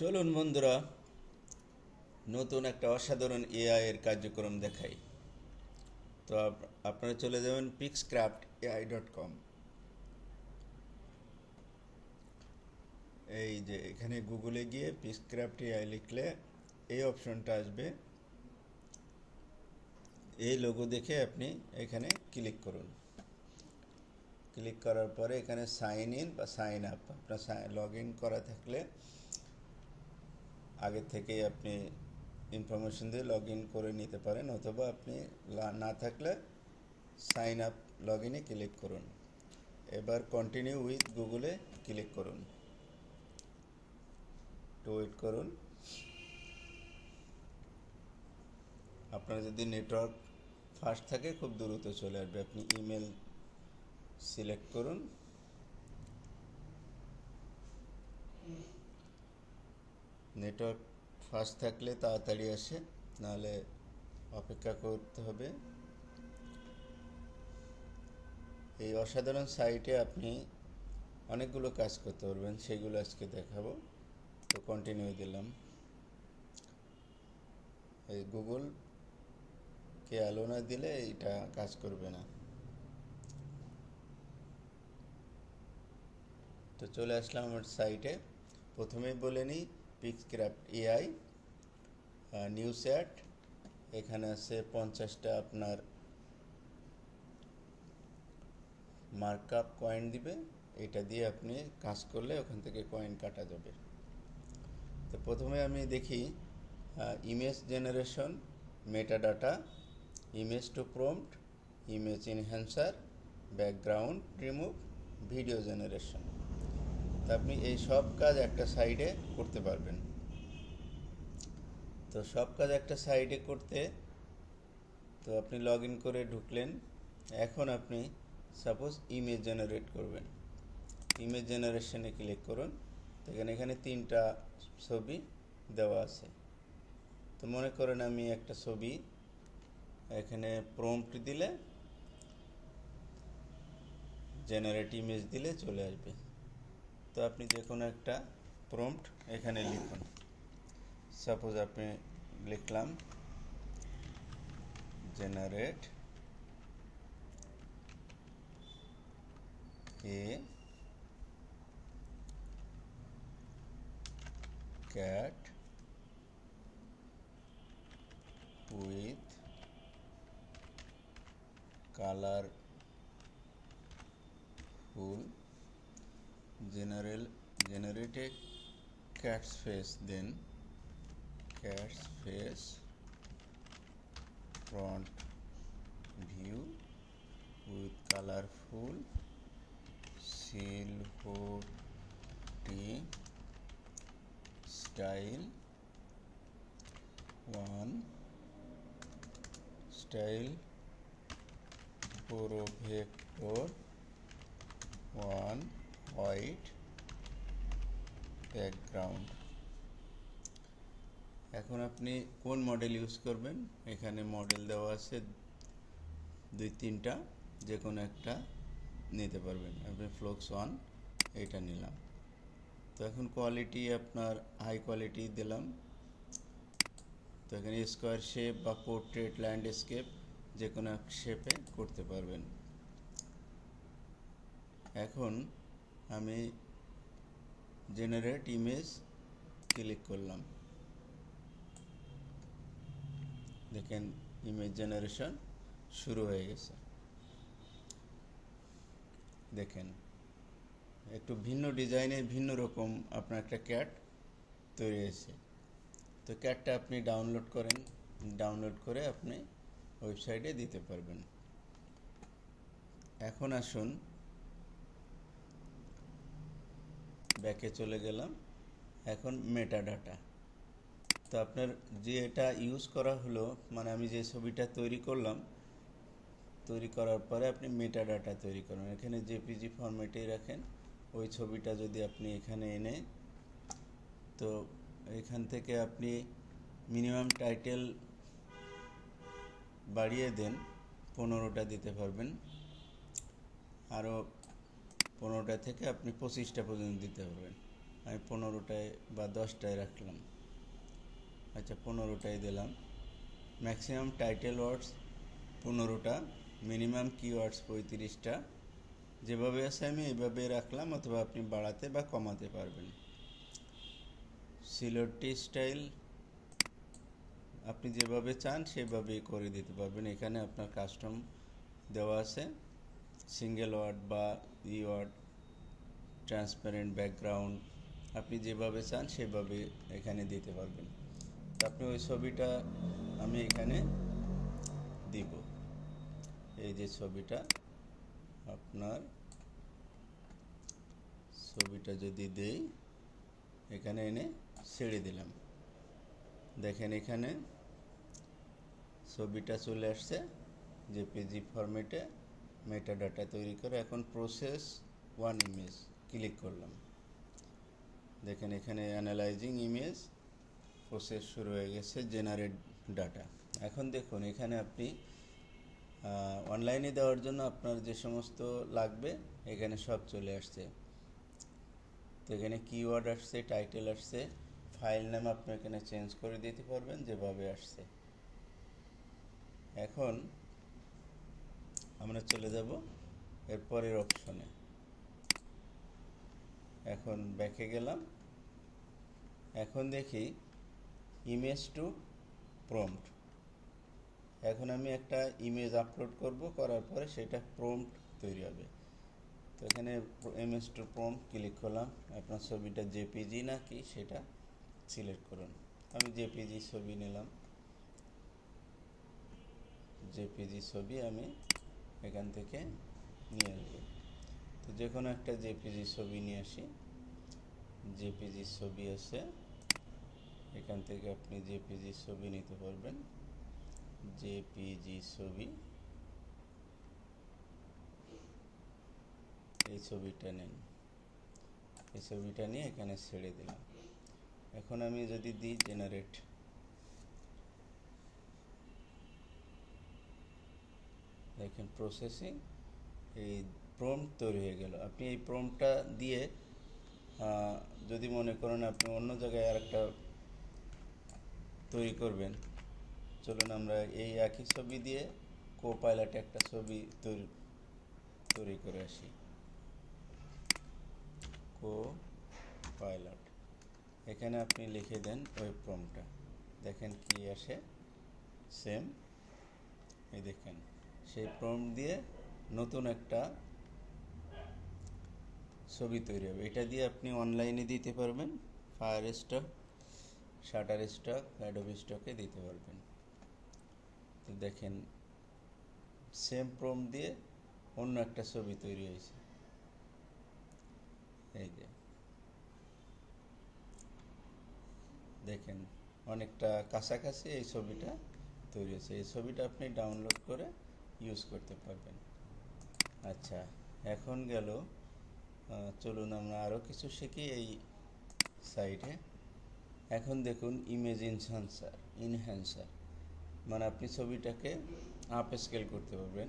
চলুন বন্ধুরা, নতুন একটা অসাধারণ এআই এর কার্যক্রম দেখাই। তো আপনারা চলে যাবেন পিক্সক্রাফট এআই ডট কম এই যে এখানে গুগলে গিয়ে পিক্সক্রাফট এআই লিখলে এই অপশনটা আসবে। এই লোগো দেখে আপনি এখানে ক্লিক করুন। ক্লিক করার পরে এখানে সাইন ইন বা সাইন আপ আপনার লগ ইন করা থাকলে আগে থেকেই আপনি ইনফরমেশন দিয়ে লগ ইন করে নিতে পারেন, অথবা আপনি না থাকলে সাইন আপ লগ ইনে ক্লিক করুন। এবার কন্টিনিউ উইথ গুগলে ক্লিক করুন। একটু ওয়েট করুন। আপনার যদি নেটওয়ার্ক ফাস্ট থাকে, খুব দ্রুত চলে আসবে। আপনি ইমেল সিলেক্ট করুন। নেটওয়ার্ক ফাস্ট থাকলে তাড়াতাড়ি আসে, নাহলে অপেক্ষা করতে হবে। এই অসাধারণ সাইটে আপনি অনেকগুলো কাজ করতে পারবেন, সেগুলো আজকে দেখাবো। তো কন্টিনিউ দিলাম। এই গুগল কে আলো না দিলে এটা কাজ করবে না। তো চলে আসলাম আমার সাইটে। প্রথমেই বলে নিই পিক্সক্রাফট এআই নিউজ অ্যাড এখানে আছে পঞ্চাশটা আপনার মার্কআপ কয়েন দিবে, এটা দিয়ে আপনি কাজ করলে ওখান থেকে কয়েন কাটা যাবে। তো প্রথমে আমি দেখি image generation metadata image to prompt image enhancer background remove video generation তা আপনি এই সব কাজ একটা সাইডে করতে পারবেন। তো সব কাজ একটা সাইডে করতে তো আপনি লগ ইন করে ঢুকলেন। এখন আপনি সাপোজ ইমেজ জেনারেট করবেন। ইমেজ জেনারেশনে ক্লিক করুন। দেখেন এখানে তিনটা ছবি দেওয়া আছে। তো মনে করেন আমি একটা ছবি এখানে প্রম্পট দিলে জেনারেট ইমেজ দিলে চলে আসবে। তো আপনি যে কোনো একটা প্রম্পট এখানে লিখুন। সাপোজ আপনি লিখলাম generate a cat with colorful general generate a cat's face then cat's face front view with colorful silhouette style. One style projector one white background এখন আপনি কোন মডেল ইউজ করবেন? এখানে মডেল দেওয়া আছে দুই তিনটা যে কোনো একটা নিতে পারবেন। আপনি ফ্লোক্স ওয়ান এটা নিলাম। তো এখন কোয়ালিটি আপনার হাই কোয়ালিটি দিলাম। তো এখানে স্কোয়ার শেপ বা পোর্ট্রেট ল্যান্ডস্কেপ যে কোনো এক শেপে করতে পারবেন। এখন আমি জেনারেট ইমেজ ক্লিক করলাম। দেখেন ইমেজ জেনারেশন শুরু হয়ে গেছে। দেখেন, একটু ভিন্ন ডিজাইনের ভিন্ন রকম আপনার একটা ক্যাট তৈরি হয়েছে। তো ক্যাটটা আপনি ডাউনলোড করেন ডাউনলোড করে আপনি ওয়েবসাইটে দিতে পারবেন। এখন আসুন ব্যাকে চলে গেলাম। এখন মেটা ডাটা তো আপনার যে এটা ইউজ করা হলো মানে আমি যে ছবিটা তৈরি করলাম, তৈরি করার পরে আপনি মেটা ডাটা তৈরি করুন। এখানে জেপিজি ফরম্যাটেই রাখেন। ওই ছবিটা যদি আপনি এখানে এনে, তো এখান থেকে আপনি মিনিমাম টাইটেল বাড়িয়ে দেন, পনেরোটা দিতে পারবেন। আরও পনেরোটা থেকে আপনি পঁচিশটা পর্যন্ত দিতে পারবেন। আমি পনেরোটায় বা দশটায় রাখলাম। আচ্ছা পনেরোটায় দিলাম। ম্যাক্সিমাম টাইটেল ওয়ার্ডস পনেরোটা, মিনিমাম কিওয়ার্ডস পঁয়ত্রিশটা। যেভাবে আছে আমি এইভাবে রাখলাম, অথবা আপনি বাড়াতে বা কমাতে পারবেন। সিলোটি স্টাইল আপনি যেভাবে চান সেভাবেই করে দিতে পারবেন। এখানে আপনার কাস্টম দেওয়া আছে। সিঙ্গেল ওয়ার্ড বা ই ওয়ার্ড ট্রান্সপারেন্ট ব্যাকগ্রাউন্ড আপনি যেভাবে চান সেভাবে এখানে দিতে পারবেন। আপনি ওই ছবিটা আমি এখানে দিব। এই যে ছবিটা, আপনার ছবিটা যদি দেই, এখানে এনে ছেড়ে দিলাম। দেখেন এখানে ছবিটা চলে আসছে যে জেপিজি ফরম্যাটে মেটা ডাটা তৈরি করে এখন প্রসেস ওয়ান ইমেজ ক্লিক করলাম। দেখেন এখানে অ্যানালাইজিং ইমেজ প্রসেস শুরু হয়ে গেছে জেনারেট ডাটা এখন দেখুন, এখানে আপনি অনলাইনে দেওয়ার জন্য আপনার যে সমস্ত লাগবে, এখানে সব চলে আসছে। তো এখানে কিওয়ার্ড আসছে টাইটেল আসছে ফাইল নাম আপনি এখানে চেঞ্জ করে দিতে পারবেন, যেভাবে আসছে। এখন আমরা চলে যাব এর পরের অপশনে এখন ব্যাকে গেলাম। এখন দেখি ইমেজ টু প্রম্পট এখন আমি একটা ইমেজ আপলোড করব, করার পরে সেটা প্রম্পট তৈরি হবে। তো এখানে ইমেজ টু প্রম্পট ক্লিক করলাম। আপনার ছবিটা জেপিজি না কি সেটা সিলেক্ট করুন। আমি জেপিজি ছবি নিলাম। জেপিজি ছবি আমি এখান থেকে নিয়ে আসব তো যে কোনো একটা জেপিজি ছবি নিয়ে আসি। জেপিজি ছবি আছে। এখান থেকে আপনি জেপিজি ছবি নিতে পারবেন। জেপিজি ছবি। এই ছবিটা নেন। এই ছবিটা নিয়ে এখানে ছেড়ে দিলাম। এখন আমি যদি দিই জেনারেট দেখেন প্রসেসিং এই প্রম্পট তৈরি হয়ে গেল। আপনি এই প্রম্পটটা দিয়ে যদি মনে করেন আপনি অন্য জায়গায় আর একটা তৈরি করবেন, চলুন আমরা এই একই ছবি দিয়ে কো পাইলটে একটা ছবি তৈরি তৈরি করে আসি। কো পাইলট এখানে আপনি লিখে দেন ওই প্রমটা দেখেন কি আসে? সেম এই দেখেন। সেই প্রম দিয়ে নতুন একটা ছবি তৈরি হবে। এটা দিয়ে আপনি অনলাইনে দিতে পারবেন ফায়ার স্টক শাটার স্টক অ্যাডোব স্টকে দিতে পারবেন। তো দেখেন সেম প্রম দিয়ে অন্য একটা ছবি তৈরি হয়েছে। এই যে। দেখেন, অনেকটা কাছাকাছি এই ছবিটা তৈরি হয়েছে। এই ছবিটা আপনি ডাউনলোড করে ইউজ করতে পারবেন। আচ্ছা এখন গেল চলুন আমরা আরও কিছু শিখি এই সাইটে এখন দেখুন ইমেজ ইনহ্যান্সার ইনহ্যান্সার মানে আপনি ছবিটাকে আপ স্কেল করতে পারবেন।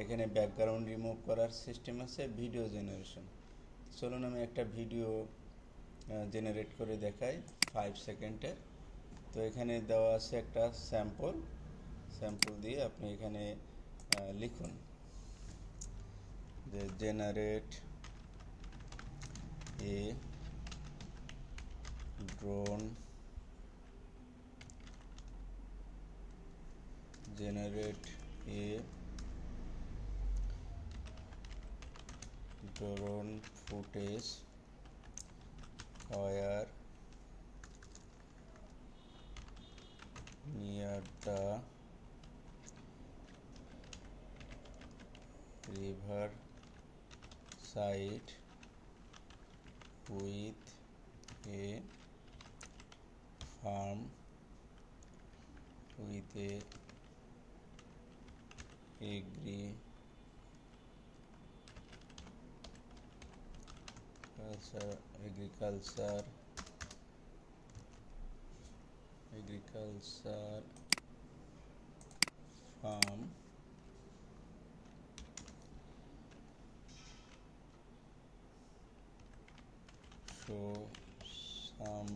এখানে ব্যাকগ্রাউন্ড রিমুভ করার সিস্টেম আছে ভিডিও জেনারেশন চলুন আমি একটা ভিডিও জেনারেট করে দেখাই ফাইভ সেকেন্ডের তো এখানে দেওয়া আছে একটা স্যাম্পল স্যাম্পল দিয়ে আপনি এখানে লিখুন যে generate a drone generate a drone footage where near the river side with a farm with a agri culture agriculture agriculture farm show some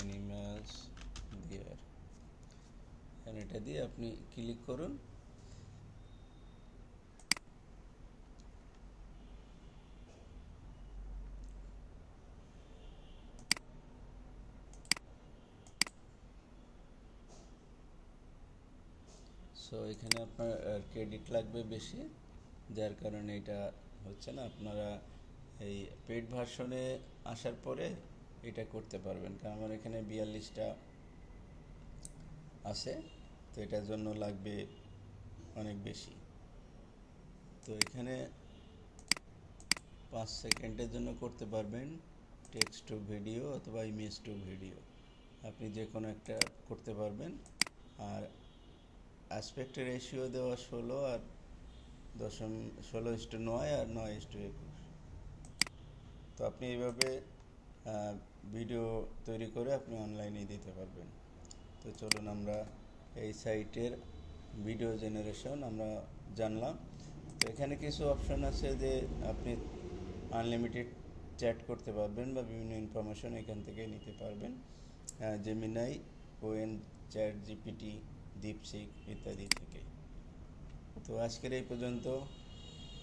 animals there and এটা দিয়ে আপনি ক্লিক করুন সো এখানে আপনার ক্রেডিট লাগবে বেশি। যার কারণে এটা হচ্ছে না, আপনারা এই পেড ভার্সনে আসার পরে এটা করতে পারবেন। কারণ আমার এখানে বিয়াল্লিশটা আছে, তো এটার জন্য লাগবে অনেক বেশি। তো এখানে পাঁচ সেকেন্ডের জন্য করতে পারবেন টেক্সট টু ভিডিও অথবা ইমেজ টু ভিডিও আপনি যে কোনো একটা করতে পারবেন, আর অ্যাসপেক্টের রেশিও দেওয়া ষোলো আর দশম, ষোলো ইস্টু নয় আর নয় ইস্টু একুশ। তো আপনি এইভাবে ভিডিও তৈরি করে আপনি অনলাইনে দিতে পারবেন। তো চলুন আমরা এই সাইটের ভিডিও জেনারেশন আমরা জানলাম। তো এখানে কিছু অপশন আছে যে আপনি আনলিমিটেড চ্যাট করতে পারবেন বা বিভিন্ন ইনফরমেশন এখান থেকে নিতে পারবেন। জেমিনাই ওএন চ্যাট জিপিটি দীপসিক ইত্যাদি থেকে। তো আজকের এই পর্যন্ত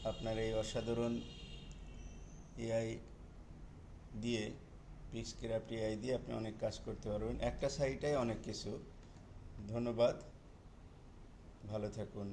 আপনার এই অসাধারণ এআই দিয়ে পিক্সক্রাফট এআই দিয়ে আপনি অনেক কাজ করতে পারবেন। একটা সাইটাই অনেক কিছু। ধন্যবাদ। ভালো থাকুন।